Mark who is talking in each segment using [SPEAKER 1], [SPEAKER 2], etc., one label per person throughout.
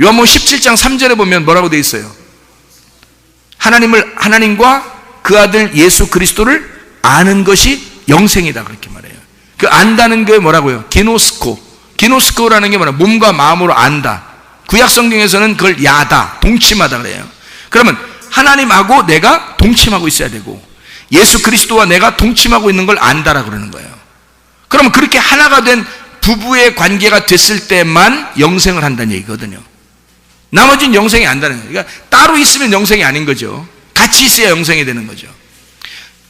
[SPEAKER 1] 요한복음 17장 3절에 보면 뭐라고 돼 있어요? 하나님을 하나님과 그 아들 예수 그리스도를 아는 것이 영생이다 그렇게 말해요. 그 안다는 게 뭐라고요? 기노스코. 기노스코라는 게 뭐냐? 몸과 마음으로 안다. 구약 성경에서는 그걸 야다, 동침하다 그래요. 그러면 하나님하고 내가 동침하고 있어야 되고 예수 그리스도와 내가 동침하고 있는 걸 안다라 그러는 거예요. 그러면 그렇게 하나가 된 부부의 관계가 됐을 때만 영생을 한다는 얘기거든요. 나머지는 영생이 안다는 거예요. 그러니까 따로 있으면 영생이 아닌 거죠. 같이 있어야 영생이 되는 거죠.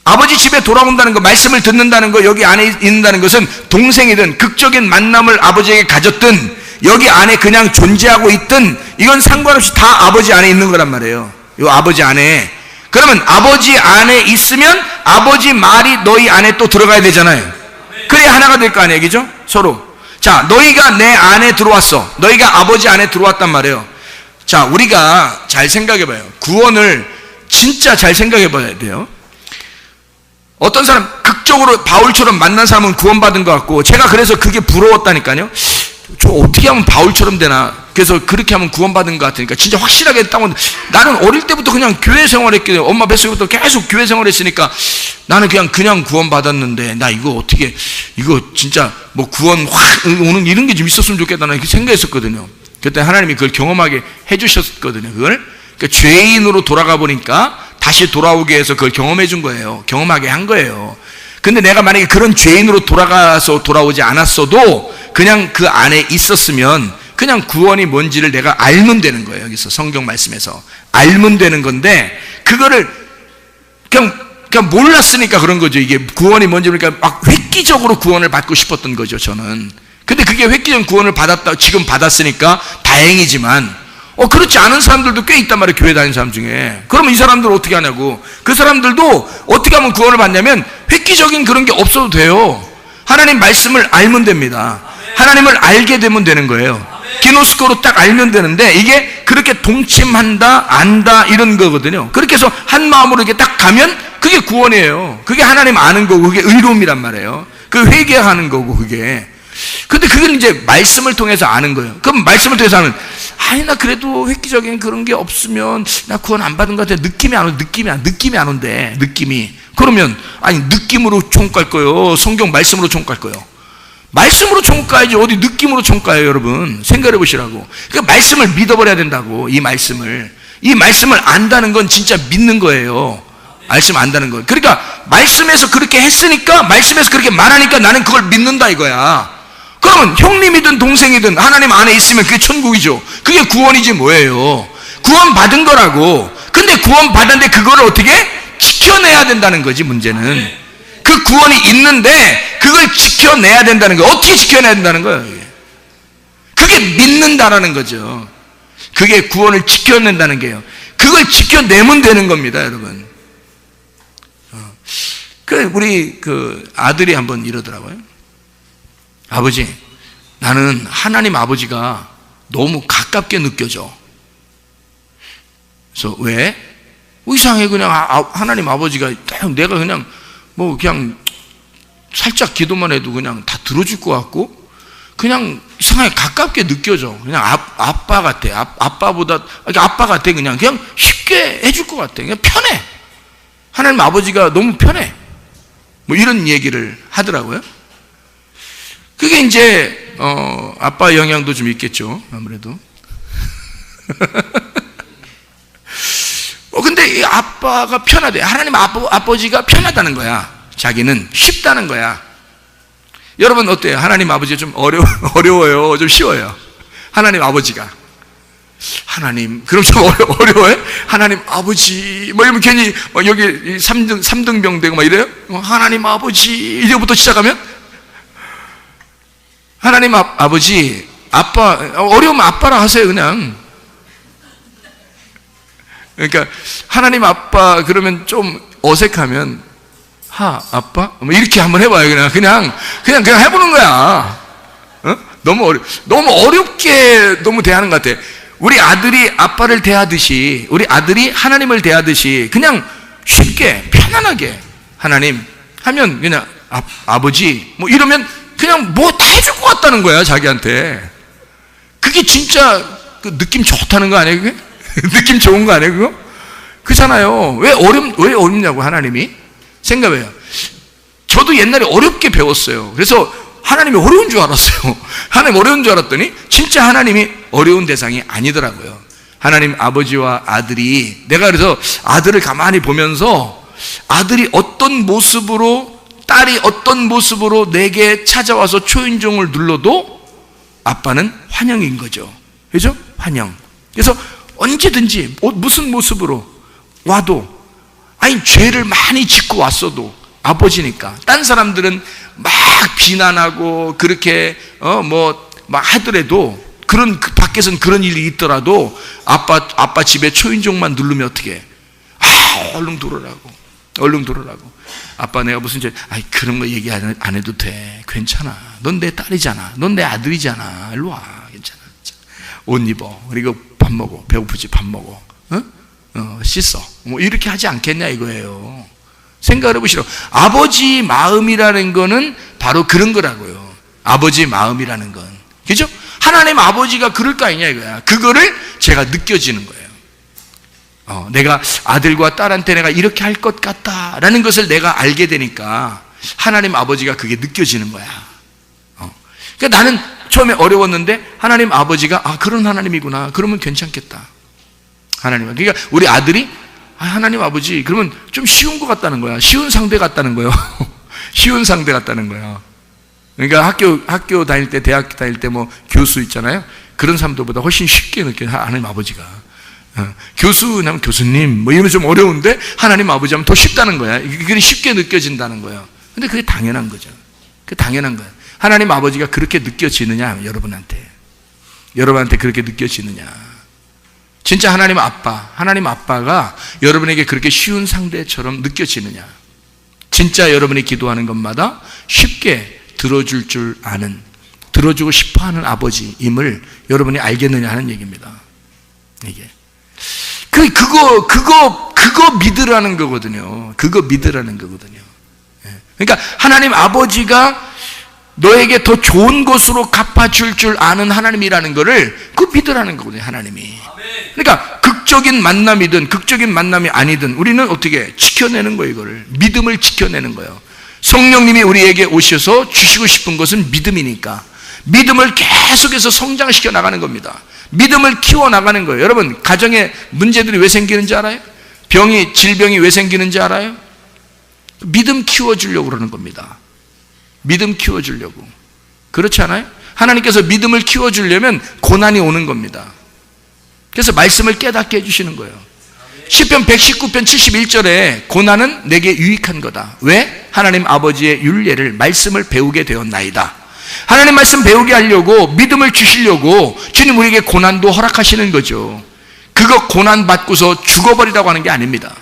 [SPEAKER 1] 아버지 집에 돌아온다는 거, 말씀을 듣는다는 거, 여기 안에 있는다는 것은 동생이든 극적인 만남을 아버지에게 가졌든 여기 안에 그냥 존재하고 있든 이건 상관없이 다 아버지 안에 있는 거란 말이에요. 이 아버지 안에. 그러면 아버지 안에 있으면 아버지 말이 너희 안에 또 들어가야 되잖아요. 그래야 하나가 될 거 아니에요. 그죠? 서로. 자, 너희가 내 안에 들어왔어. 너희가 아버지 안에 들어왔단 말이에요. 자, 우리가 잘 생각해 봐요. 구원을 진짜 잘 생각해 봐야 돼요. 어떤 사람 극적으로 바울처럼 만난 사람은 구원받은 것 같고 제가 그래서 그게 부러웠다니까요. 저 어떻게 하면 바울처럼 되나? 그래서 그렇게 하면 구원받은 것 같으니까 진짜 확실하게 했다고 나는 어릴 때부터 그냥 교회 생활했기 때문에 엄마 뱃속부터 계속 교회 생활했으니까 나는 그냥 그냥 구원받았는데 나 이거 어떻게 이거 진짜 뭐 구원 확 오는 이런 게 좀 있었으면 좋겠다 는 생각했었거든요. 그때 하나님이 그걸 경험하게 해주셨거든요. 그걸 그러니까 죄인으로 돌아가 보니까 다시 돌아오게 해서 그걸 경험해 준 거예요. 경험하게 한 거예요. 근데 내가 만약에 그런 죄인으로 돌아가서 돌아오지 않았어도 그냥 그 안에 있었으면 그냥 구원이 뭔지를 내가 알면 되는 거예요. 여기서 성경 말씀에서. 알면 되는 건데, 그거를 그냥, 그냥 몰랐으니까 그런 거죠. 이게 구원이 뭔지 그러니까 막 획기적으로 구원을 받고 싶었던 거죠. 저는. 근데 그게 획기적 구원을 받았다, 지금 받았으니까 다행이지만, 어, 그렇지 않은 사람들도 꽤 있단 말이에요. 교회 다니는 사람 중에. 그러면 이 사람들 어떻게 하냐고. 그 사람들도 어떻게 하면 구원을 받냐면 획기적인 그런 게 없어도 돼요. 하나님 말씀을 알면 됩니다. 하나님을 알게 되면 되는 거예요. 기노스코로 딱 알면 되는데 이게 그렇게 동침한다, 안다 이런 거거든요. 그렇게 해서 한 마음으로 이렇게 딱 가면 그게 구원이에요. 그게 하나님 아는 거고 그게 의로움이란 말이에요. 그 회개하는 거고 그게. 근데 그건 이제 말씀을 통해서 아는 거예요. 그럼 말씀을 통해서 하면 아니 나 그래도 획기적인 그런 게 없으면 나 구원 안 받은 것 같아. 느낌이 안 오, 느낌이 안, 느낌이 안 온대. 느낌이. 그러면 아니 느낌으로 총깔 거요. 성경 말씀으로 총깔 거요. 말씀으로 총가야지 어디 느낌으로 총가요 여러분 생각해 보시라고 그 말씀을 믿어버려야 된다고 이 말씀을 이 말씀을 안다는 건 진짜 믿는 거예요 말씀 안다는 거 그러니까 말씀에서 그렇게 했으니까 말씀에서 그렇게 말하니까 나는 그걸 믿는다 이거야 그러면 형님이든 동생이든 하나님 안에 있으면 그게 천국이죠 그게 구원이지 뭐예요 구원 받은 거라고 근데 구원 받았는데 그거를 어떻게 지켜내야 된다는 거지 문제는 그 구원이 있는데 그걸 지켜내야 된다는 거예요. 어떻게 지켜내야 된다는 거예요? 그게 믿는다라는 거죠. 그게 구원을 지켜낸다는 게요. 그걸 지켜내면 되는 겁니다, 여러분. 그 우리 그 아들이 한번 이러더라고요. 아버지, 나는 하나님 아버지가 너무 가깝게 느껴져. 그래서 왜? 이상해 그냥 하나님 아버지가 내가 그냥 뭐 그냥 살짝 기도만 해도 그냥 다 들어줄 것 같고 그냥 이상하게 가깝게 느껴져. 그냥 아, 아빠 같아. 아, 아빠보다 아빠 같아. 그냥 그냥 쉽게 해줄 것 같아. 그냥 편해. 하나님 아버지가 너무 편해. 뭐 이런 얘기를 하더라고요. 그게 이제 어, 아빠 영향도 좀 있겠죠. 아무래도. 어, 근데 이 아빠가 편하대. 하나님 아버, 아버지가 편하다는 거야. 자기는 쉽다는 거야. 여러분 어때요? 하나님 아버지 좀 어려, 어려워요? 좀 쉬워요? 하나님 아버지가. 하나님, 그럼 좀 어려, 어려워요? 하나님 아버지, 뭐 이러면 괜히 뭐 여기 3등, 3등병 되고 막 이래요? 뭐 하나님 아버지, 이제부터 시작하면? 하나님 아, 아버지, 아빠, 어려우면 아빠라 하세요, 그냥. 그러니까 하나님 아빠 그러면 좀 어색하면 하 아빠 뭐 이렇게 한번 해봐요 그냥 그냥 그냥 그냥 해보는 거야 어? 너무 어려 너무 어렵게 너무 대하는 것 같아 우리 아들이 아빠를 대하듯이 우리 아들이 하나님을 대하듯이 그냥 쉽게 편안하게 하나님 하면 그냥 아, 아버지 뭐 이러면 그냥 뭐 다 해줄 것 같다는 거야 자기한테 그게 진짜 그 느낌 좋다는 거 아니에요, 그게? 느낌 좋은 거 아니에요, 그거? 그잖아요. 왜 어렵, 왜 어렵냐고, 하나님이? 생각해요. 저도 옛날에 어렵게 배웠어요. 그래서 하나님이 어려운 줄 알았어요. 하나님 어려운 줄 알았더니 진짜 하나님이 어려운 대상이 아니더라고요. 하나님 아버지와 아들이 내가 그래서 아들을 가만히 보면서 아들이 어떤 모습으로 딸이 어떤 모습으로 내게 찾아와서 초인종을 눌러도 아빠는 환영인 거죠. 그죠? 환영. 그래서 언제든지 어, 무슨 모습으로 와도 아니 죄를 많이 짓고 왔어도 아버지니까 딴 사람들은 막 비난하고 그렇게 어 뭐 막 하더라도 그런 그 밖에선 그런 일이 있더라도 아빠 아빠 집에 초인종만 누르면 어떻게 아 얼른 들어라고 얼른 들어라고 아빠 내가 무슨 죄 아이 그런 거 얘기 안, 안 해도 돼. 괜찮아. 넌 내 딸이잖아. 넌 내 아들이잖아. 일로 와. 괜찮아. 옷 입어. 그리고 밥 먹어. 배고프지? 밥 먹어. 어? 어, 씻어. 뭐 이렇게 하지 않겠냐 이거예요. 생각을 해보시라 아버지 마음이라는 거는 바로 그런 거라고요. 아버지 마음이라는 건. 그죠? 하나님 아버지가 그럴 거 아니냐 이거야. 그거를 제가 느껴지는 거예요 어, 내가 아들과 딸한테 내가 이렇게 할 것 같다라는 것을 내가 알게 되니까 하나님 아버지가 그게 느껴지는 거야. 어. 그러니까 나는 처음에 어려웠는데 하나님 아버지가 아 그런 하나님이구나. 그러면 괜찮겠다. 하나님 그러니까 우리 아들이 아, 하나님 아버지 그러면 좀 쉬운 것 같다는 거야. 쉬운 상대 같다는 거예요. 쉬운 상대 같다는 거야. 그러니까 학교 학교 다닐 때 대학 다닐 때 뭐 교수 있잖아요. 그런 사람들보다 훨씬 쉽게 느껴 하나님 아버지가. 어, 교수냐면 교수님 뭐 이러면 좀 어려운데 하나님 아버지 하면 더 쉽다는 거야 그게 쉽게 느껴진다는 거예요 근데 그게 당연한 거죠 그 당연한 거야 하나님 아버지가 그렇게 느껴지느냐 여러분한테 여러분한테 그렇게 느껴지느냐 진짜 하나님 아빠, 하나님 아빠가 여러분에게 그렇게 쉬운 상대처럼 느껴지느냐? 진짜 여러분이 기도하는 것마다 쉽게 들어줄 줄 아는, 들어주고 싶어 하는 아버지임을 여러분이 알겠느냐 하는 얘기입니다. 이게. 그, 그거, 그거, 그거 믿으라는 거거든요. 그거 믿으라는 거거든요. 예. 그러니까 하나님 아버지가 너에게 더 좋은 것으로 갚아줄 줄 아는 하나님이라는 것을 그 믿으라는 거거든요, 하나님이. 그러니까 극적인 만남이든 극적인 만남이 아니든 우리는 어떻게 지켜내는 거예요, 이거를. 믿음을 지켜내는 거예요. 성령님이 우리에게 오셔서 주시고 싶은 것은 믿음이니까. 믿음을 계속해서 성장시켜 나가는 겁니다. 믿음을 키워 나가는 거예요. 여러분, 가정에 문제들이 왜 생기는지 알아요? 병이, 질병이 왜 생기는지 알아요? 믿음 키워주려고 그러는 겁니다. 믿음 키워주려고. 그렇지 않아요? 하나님께서 믿음을 키워주려면 고난이 오는 겁니다. 그래서 말씀을 깨닫게 해주시는 거예요. 10편 119편 71절에 고난은 내게 유익한 거다. 왜? 하나님 아버지의 윤례를 말씀을 배우게 되었나이다. 하나님 말씀 배우게 하려고 믿음을 주시려고 주님 우리에게 고난도 허락하시는 거죠. 그거 고난 받고서 죽어버리라고 하는 게 아닙니다.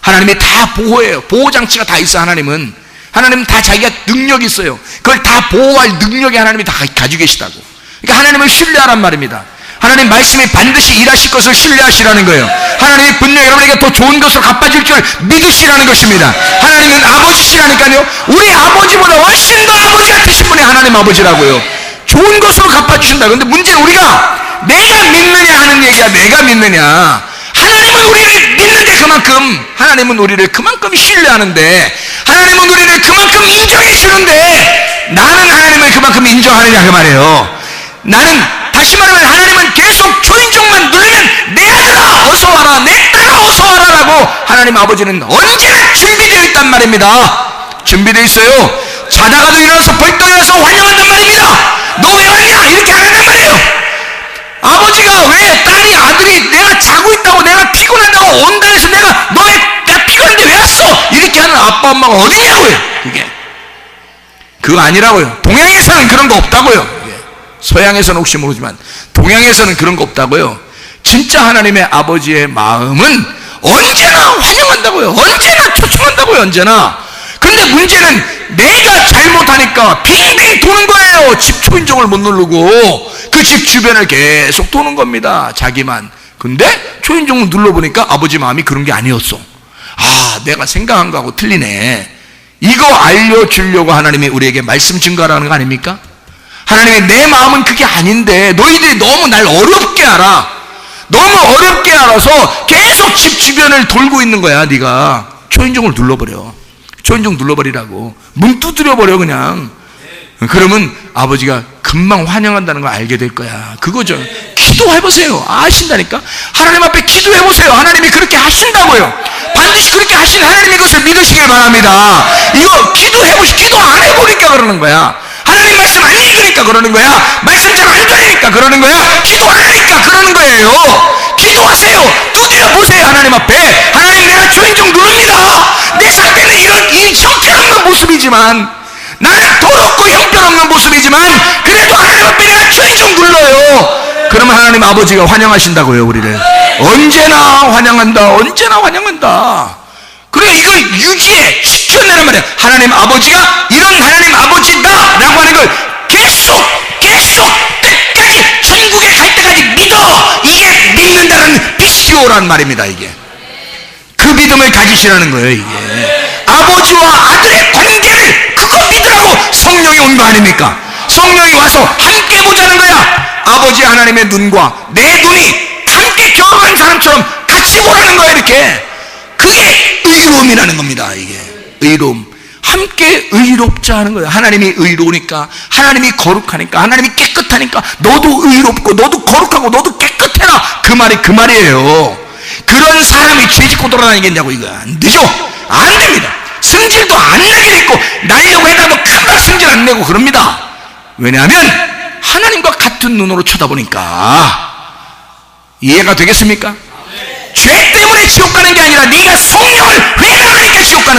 [SPEAKER 1] 하나님이 다 보호해요. 보호장치가 다 있어 하나님은. 하나님은 다 자기가 능력이 있어요. 그걸 다 보호할 능력이 하나님이 다 가지고 계시다고. 그러니까 하나님을 신뢰하란 말입니다. 하나님 말씀이 반드시 일하실 것을 신뢰하시라는 거예요. 하나님이 분명 여러분에게 더 좋은 것을 갚아줄 줄 믿으시라는 것입니다. 하나님은 아버지시라니까요. 우리 아버지보다 훨씬 더 아버지 같으신 분이 하나님 아버지라고요. 좋은 것으로 갚아주신다. 그런데 문제는 우리가 내가 믿느냐 하는 얘기야. 내가 믿느냐. 하나님은 우리를 믿는데 그만큼 하나님은 우리를 그만큼 신뢰하는데 하나님은 우리를 그만큼 인정해 주는데 나는 하나님을 그만큼 인정하느냐 그 말이에요. 나는 다시 말하면 하나님은 계속 초인종만 누르면 내 아들아 어서 와라 내 딸아 어서 와라라고 하나님 아버지는 언제나 준비되어 있단 말입니다. 준비되어 있어요. 자다가도 일어나서 벌떡 일어나서 환영한단 말입니다. 너 왜 왔냐 이렇게 안 한단 말이에요. 아버지가 왜 딸이 아들이 내가 자고 있다고 내가 피곤하다고 온다 해서 내가 너 왜 나 피곤한데 왜 왔어? 이렇게 하는 아빠 엄마가 어디냐고요 그게 그거 아니라고요 동양에서는 그런 거 없다고요. 서양에서는 혹시 모르지만 동양에서는 그런 거 없다고요. 진짜 하나님의 아버지의 마음은 언제나 환영한다고요. 언제나 초청한다고요 언제나. 근데 문제는 내가 잘못하니까 빙빙 도는 거예요. 집 초인종을 못 누르고 그 집 주변을 계속 도는 겁니다 자기만. 근데 초인종을 눌러보니까 아버지 마음이 그런 게 아니었어. 아 내가 생각한 거하고 틀리네. 이거 알려주려고 하나님이 우리에게 말씀 증가라는 거 아닙니까? 하나님이 내 마음은 그게 아닌데 너희들이 너무 날 어렵게 알아. 너무 어렵게 알아서 계속 집 주변을 돌고 있는 거야, 네가. 초인종을 눌러버려. 초인종 눌러버리라고. 문 두드려 버려 그냥. 그러면 아버지가 금방 환영한다는 걸 알게 될 거야. 그거죠. 기도해보세요. 아신다니까? 하나님 앞에 기도해보세요. 하나님이 그렇게 하신다고요. 반드시 그렇게 하신 하나님이 그것을 믿으시길 바랍니다. 이거 기도해보시, 기도 안 해보니까 그러는 거야. 하나님 말씀 안 읽으니까 그러는 거야. 말씀 잘 안 들으니까 그러는 거야. 기도 안 하니까 그러는 거예요. 기도하세요. 두드려 보세요. 하나님 앞에. 하나님 내가 초인종 누릅니다. 내 상태는 이런, 이 형편없는 모습이지만, 나는 더럽고 형편없는 모습이지만 그래도 하나님 앞에 내가 초인종 눌러요 그러면 하나님 아버지가 환영하신다고요 우리를 언제나 환영한다 언제나 환영한다 그리고 이걸 유지해 지켜내란 말이야. 하나님 아버지가 이런 하나님 아버지다 라고 하는 걸 계속 계속 끝까지 천국에 갈 때까지 믿어. 이게 믿는다는 비시오란 말입니다 이게. 그 믿음을 가지시라는 거예요 이게. 아버지와 아들의 관계를 그거 믿으라고 성령이 온 거 아닙니까? 성령이 와서 함께 보자는 거야. 아버지 하나님의 눈과 내 눈이 함께 경험한 사람처럼 같이 보라는 거야 이렇게. 그게 의로움이라는 겁니다 이게 의로움. 함께 의롭자 하는 거예요. 하나님이 의로우니까 하나님이 거룩하니까 하나님이 깨끗하니까 너도 의롭고 너도 거룩하고 너도 깨끗해라. 그 말이 그 말이에요. 그런 사람이 죄 짓고 돌아다니겠냐고 이거. 안 되죠. 안 됩니다. 승질도 안 내게 있고 날려고 해도 큰말 승질 안 내고 그럽니다. 왜냐하면 하나님과 같은 눈으로 쳐다보니까 이해가 되겠습니까? 죄 때문에 지옥 가는 게 아니라 네가 성령을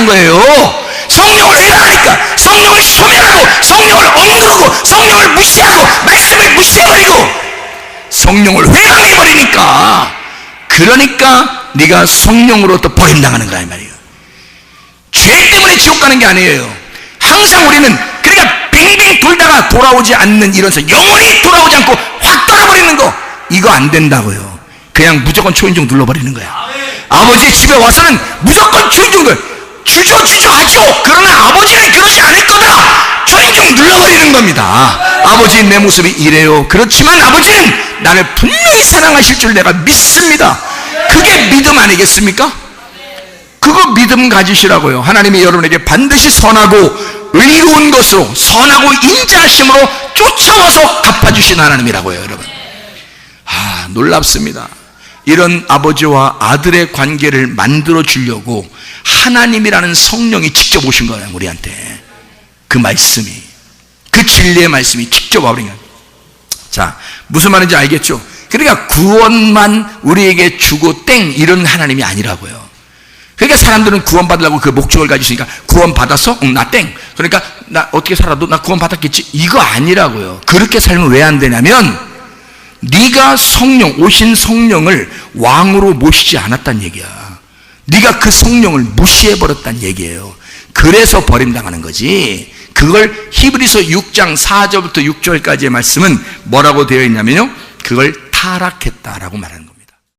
[SPEAKER 1] 거예요. 성령을 회당하니까 성령을 소멸하고 성령을 억누르고 성령을 무시하고 말씀을 무시해버리고 성령을 회당해버리니까. 그러니까 네가 성령으로부터 버림당하는 이 말이에요. 죄 때문에 지옥 가는 게 아니에요. 항상 우리는 그러니까 빙빙 돌다가 돌아오지 않는 이런 사 영원히 돌아오지 않고 확 떠나버리는 거 이거 안 된다고요. 그냥 무조건 초인종 눌러버리는 거야. 아버지 집에 와서는 무조건 초인종 눌러 주저 주저 하죠 그러나 아버지는 그러지 않을 거다 초인종 눌러버리는 겁니다 아버지 내 모습이 이래요 그렇지만 아버지는 나를 분명히 사랑하실 줄 내가 믿습니다 그게 믿음 아니겠습니까? 그거 믿음 가지시라고요. 하나님이 여러분에게 반드시 선하고 의로운 것으로 선하고 인자하심으로 쫓아와서 갚아주신 하나님이라고요, 여러분. 아, 놀랍습니다. 이런 아버지와 아들의 관계를 만들어 주려고 하나님이라는 성령이 직접 오신 거예요, 우리한테. 그 말씀이. 그 진리의 말씀이 직접 와버린 거예요. 자, 무슨 말인지 알겠죠? 그러니까 구원만 우리에게 주고 땡 이런 하나님이 아니라고요. 그러니까 사람들은 구원받으려고 그 목적을 가지시니까 구원받았어? 응, 나 땡. 그러니까 나 어떻게 살아도 나 구원받았겠지? 이거 아니라고요. 그렇게 살면 왜 안 되냐면 네가 성령, 오신 성령을 왕으로 모시지 않았단 얘기야. 네가 그 성령을 무시해 버렸단 얘기예요. 그래서 버림당하는 거지. 그걸 히브리서 6장 4절부터 6절까지의 말씀은 뭐라고 되어 있냐면요. 그걸 타락했다라고 말하는 거예요.